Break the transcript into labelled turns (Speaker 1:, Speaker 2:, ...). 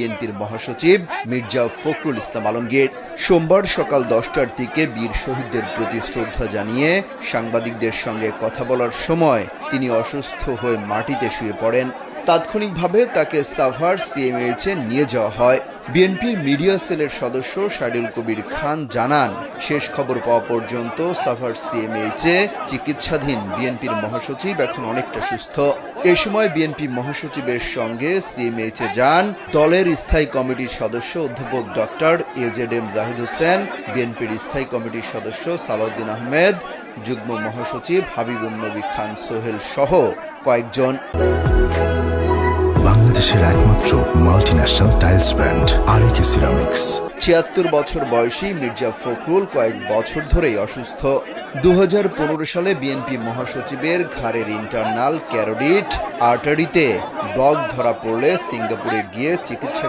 Speaker 1: বিএনপির মহাসচিব মির্জা ফখরুল ইসলাম আলমগীর সোমবার সকাল দশটার দিকে বীর শহীদদের প্রতি শ্রদ্ধা জানিয়ে সাংবাদিকদের সঙ্গে কথা বলার সময় তিনি অসুস্থ হয়ে মাটিতে শুয়ে পড়েন। তাৎক্ষণিকভাবে তাকে সাভার সিএমএইচে নিয়ে যাওয়া হয়। বিএনপির মিডিয়া সেলের সদস্য শাডিউল কবির খান জানান, শেষ খবর পাওয়া পর্যন্ত সাভার সিএমএইচে চিকিৎসাধীন বিএনপির মহাসচিব এখন অনেকটা সুস্থ। এ সময় বিএনপি মহাসচিবের সঙ্গে সিএমএইচে যান। দলের স্থায়ী কমিটির সদস্য অধ্যাপক doctor A Z M Zahid Hossain, বিএনপির স্থায়ী কমিটির সদস্য সালাউদ্দিন আহমেদ, যুগ্ম মহাসচিব হাবিবুল নবী খান সোহেল সহ কয়েকজন।
Speaker 2: বাংলাদেশের একমাত্র multinational tiles brand RAK ceramics
Speaker 1: ছিয়াত্তর বছর বয়সী মির্জা ফখরুল কয়েক বছর ধরেই অসুস্থ। দু হাজার পনেরো সালে বিএনপি মহাসচিবের ঘাড়ের ইন্টারনাল ক্যারোডিট আর্টারিতে ব্লক ধরা পড়লে সিঙ্গাপুরে গিয়ে চিকিৎসা